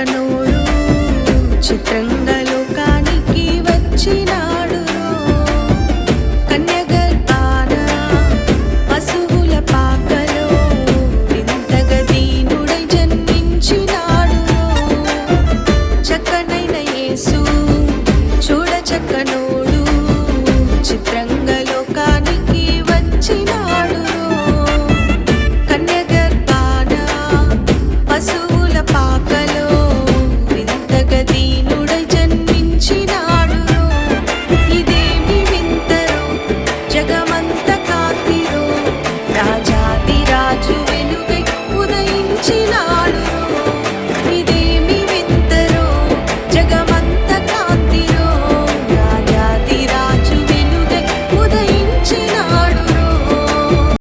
చిలకనోడు చిత్రంగా లోకానికి వచ్చినాడు కన్యగర్పాన పశువుల పాకలో వింతగ దీనుడై జన్మించినాడు చక్కనైన యేసు చూడ చక్కనోడు దీనుడై